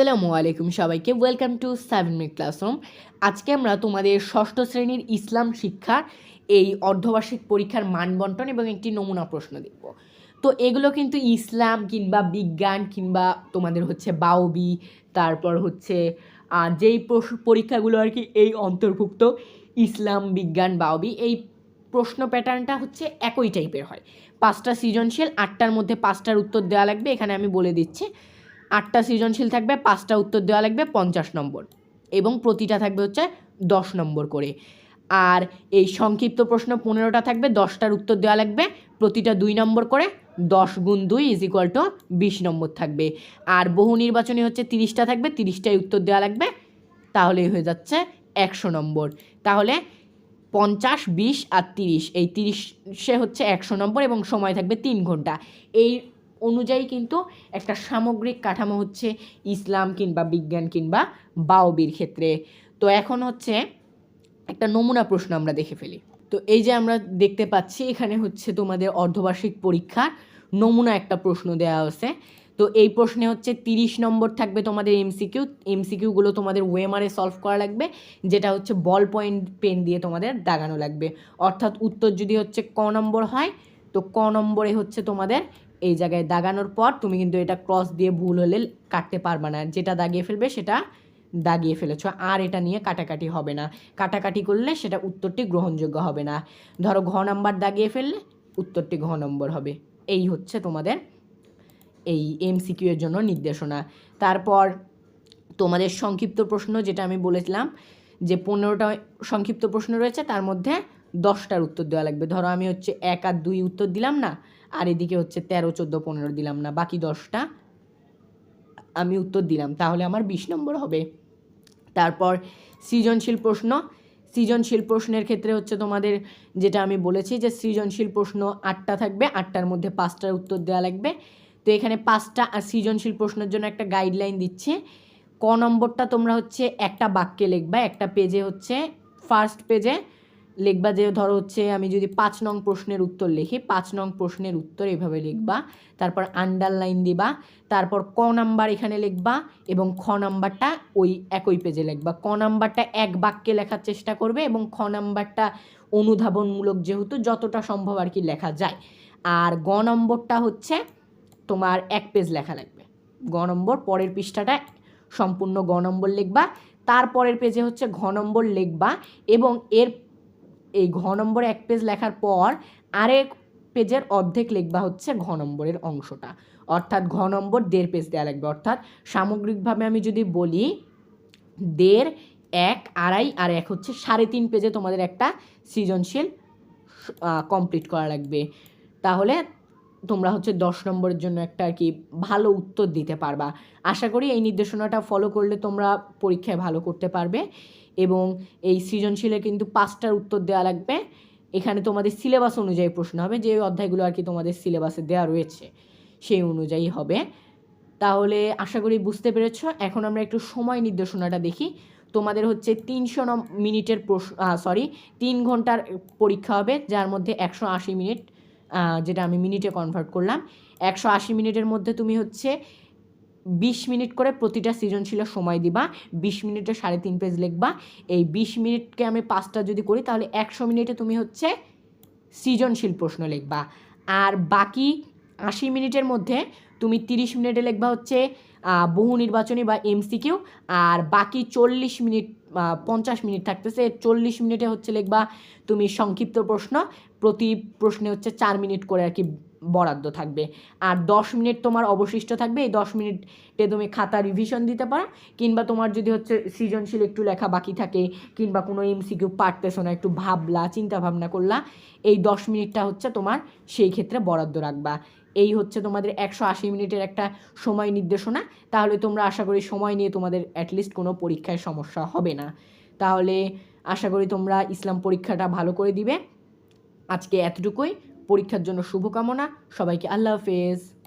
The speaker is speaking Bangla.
আসসালামু আলাইকুম সবাইকে। Welcome to seven minute classroom আজকে আমরা তোমাদের ষষ্ঠ শ্রেণির ইসলাম শিক্ষা, এই অর্ধবার্ষিক পরীক্ষার মান বন্টন এবং একটি নমুনা প্রশ্ন দেখব। তো এগুলো কিন্তু ইসলাম কিংবা বিজ্ঞান কিংবা তোমাদের হচ্ছে বাউবি, তারপর হচ্ছে যেই পরীক্ষাগুলো আর কি এই অন্তর্ভুক্ত, ইসলাম, বিজ্ঞান, বাউবি, এই প্রশ্ন প্যাটার্নটা হচ্ছে একই টাইপের হয়। পাঁচটা সৃজনশীল, আটটার মধ্যে পাঁচটার উত্তর দেওয়া লাগবে, এখানে আমি বলে দিচ্ছি। আটটা সৃজনশীল থাকবে, পাঁচটা উত্তর দেওয়া লাগবে, পঞ্চাশ নম্বর। এবং প্রতিটা থাকবে হচ্ছে দশ নম্বর করে। আর এই সংক্ষিপ্ত প্রশ্ন পনেরোটা থাকবে, দশটার উত্তর দেওয়া লাগবে, প্রতিটা দুই নম্বর করে দশ গুণ দুই ইজ ইকুয়াল টু বিশ নম্বর থাকবে। আর বহু নির্বাচনী হচ্ছে তিরিশটা থাকবে, তিরিশটাই উত্তর দেওয়া লাগবে, তাহলেই হয়ে যাচ্ছে একশো নম্বর। তাহলে পঞ্চাশ, বিশ আর তিরিশ, এই তিরিশে হচ্ছে একশো নম্বর এবং সময় থাকবে তিন ঘণ্টা। এই অনুযায়ী কিন্তু একটা সামগ্রিক কাঠামো হচ্ছে ইসলাম কিংবা বিজ্ঞান কিংবা বাওবির ক্ষেত্রে। তো এখন হচ্ছে একটা নমুনা প্রশ্ন আমরা দেখে ফেলি। তো এই যে আমরা দেখতে পাচ্ছি, এখানে হচ্ছে তোমাদের অর্ধবার্ষিক পরীক্ষার নমুনা একটা প্রশ্ন দেওয়া আছে তো এই প্রশ্নে হচ্ছে তিরিশ নম্বর থাকবে তোমাদের এমসিকিউ এমসিকিউগুলো তোমাদের ওয়েমারে সলভ করা লাগবে, যেটা হচ্ছে বল পয়েন্ট পেন দিয়ে তোমাদের দাগানো লাগবে। অর্থাৎ উত্তর যদি হচ্ছে ক নম্বর হয়, তো ক নম্বরে হচ্ছে তোমাদের এই জায়গায় দাগানোর পর তুমি কিন্তু এটা ক্রস দিয়ে ভুল হলে কাটতে পারবে না। যেটা দাগিয়ে ফেলবে, সেটা দাগিয়ে ফেলেছ। আর এটা নিয়ে কাটাকাটি হবে না। কাটাকাটি করলে সেটা উত্তরটি গ্রহণযোগ্য হবে না। ধরো ঘ নাম্বার দাগিয়ে ফেললে উত্তরটি ঘ নম্বর হবে। এই হচ্ছে তোমাদের এই এমসিকিউ এর জন্য নির্দেশনা। তারপর তোমাদের সংক্ষিপ্ত প্রশ্ন যেটা আমি বলেছিলাম, যে পনেরোটা সংক্ষিপ্ত প্রশ্ন রয়েছে, তার মধ্যে দশটার উত্তর দেওয়া লাগবে। ধরো আমি হচ্ছে এক আর দুই উত্তর দিলাম না, আর এদিকে হচ্ছে তেরো, চোদ্দ, পনেরো দিলাম না, বাকি দশটা আমি উত্তর দিলাম। তাহলে আমার বিশ নম্বর হবে। তারপর সৃজনশীল প্রশ্ন। সৃজনশীল প্রশ্নের ক্ষেত্রে হচ্ছে তোমাদের যেটা আমি বলেছি যে সৃজনশীল প্রশ্ন আটটা থাকবে, আটটার মধ্যে পাঁচটার উত্তর দেওয়া লাগবে। তো এখানে পাঁচটা আর সৃজনশীল প্রশ্নের জন্য একটা গাইডলাইন দিচ্ছে। ক নম্বরটা তোমরা হচ্ছে একটা বাক্যে লিখবা, একটা পেজে হচ্ছে ফার্স্ট পেজে লিখবা যে, ধরো হচ্ছে আমি যদি পাঁচ নং প্রশ্নের উত্তর লিখি, পাঁচ নং প্রশ্নের উত্তর এভাবে লিখবা। তারপর আন্ডারলাইন দিবা, তারপর ক নাম্বার এখানে লিখবা এবং খ নাম্বারটা ওই একই পেজে লিখবা। ক নাম্বারটা এক বাক্যে লেখার চেষ্টা করবে এবং খ নাম্বারটা অনুধাবনমূলক যেহেতু যতটা সম্ভব আর কি লেখা যায়। আর গ নম্বরটা হচ্ছে তোমার এক পেজ লেখা লাগবে। গ নম্বর, পরের পৃষ্ঠাটা সম্পূর্ণ গ নম্বর লিখবা। তারপরের পেজে হচ্ছে ঘ নম্বর লিখবা এবং এর এই ঘ নম্বরে এক পেজ লেখার পর আরেক পেজের অর্ধেক লিখবা হচ্ছে ঘ নম্বরের অংশটা। অর্থাৎ ঘ নম্বর দেড় পেজ দেওয়া লাগবে। অর্থাৎ সামগ্রিকভাবে আমি যদি বলি দেড়, এক, আড়াই, আর এক হচ্ছে সাড়ে তিন পেজে তোমাদের একটা সৃজনশীল কমপ্লিট করা লাগবে। তাহলে তোমরা হচ্ছে দশ নম্বরের জন্য একটা আর কি ভালো উত্তর দিতে পারবা। আশা করি এই নির্দেশনাটা ফলো করলে তোমরা পরীক্ষায় ভালো করতে পারবে এবং এই সৃজনশীলে কিন্তু পাঁচটার উত্তর দেওয়া লাগবে। এখানে তোমাদের সিলেবাস অনুযায়ী প্রশ্ন হবে, যে অধ্যায়গুলো আর কি তোমাদের সিলেবাসে দেওয়া রয়েছে সেই অনুযায়ী হবে। তাহলে আশা করি বুঝতে পেরেছ। এখন আমরা একটু সময় নির্দেশনাটা দেখি। তোমাদের হচ্ছে তিনশো মিনিটের প্রশ্ন সরি তিন ঘণ্টার পরীক্ষা হবে, যার মধ্যে একশো আশি মিনিট। যেটা আমি মিনিটে কনভার্ট করলাম। একশো আশি মিনিটের মধ্যে তুমি হচ্ছে বিশ মিনিট করে প্রতিটা সৃজনশীলের সময় দিবা। বিশ মিনিটে সাড়ে তিন পেজ লিখবা। এই বিশ মিনিটকে আমি পাঁচটা যদি করি, তাহলে একশো মিনিটে তুমি হচ্ছে সৃজনশীল প্রশ্ন লিখবা। আর বাকি আশি মিনিটের মধ্যে তুমি তিরিশ মিনিটে লিখবা হচ্ছে বহু নির্বাচনী বা এমসিকিউ আর বাকি চল্লিশ মিনিট পঞ্চাশ মিনিট থাকতেছে, চল্লিশ মিনিটে হচ্ছে লিখবা তুমি সংক্ষিপ্ত প্রশ্ন, প্রতি প্রশ্নে হচ্ছে চার মিনিট করে আর কি বরাদ্দ থাকবে। আর দশ মিনিট তোমার অবশিষ্ট থাকবে, এই দশ মিনিটে তুমি খাতা রিভিশন দিতে পারো, কিংবা তোমার যদি হচ্ছে সৃজনশীল একটু লেখা বাকি থাকে, কিংবা কোনো এমসিকিউ পারতেছো না, একটু ভাবলা চিন্তা ভাবনা করলা, এই দশ মিনিটটা হচ্ছে তোমার সেই ক্ষেত্রে বরাদ্দ রাখবা। এই হচ্ছে তোমাদের একশো আশি মিনিটের একটা সময় নির্দেশনা। তাহলে তোমরা আশা করি সময় নিয়ে তোমাদের অ্যাটলিস্ট কোনো পরীক্ষায় সমস্যা হবে না। তাহলে আশা করি তোমরা ইসলাম পরীক্ষাটা ভালো করে দিবে। আজকে এতটুকুই। পরীক্ষার জন্য শুভকামনা। সবাইকে আল্লাহ হাফেজ।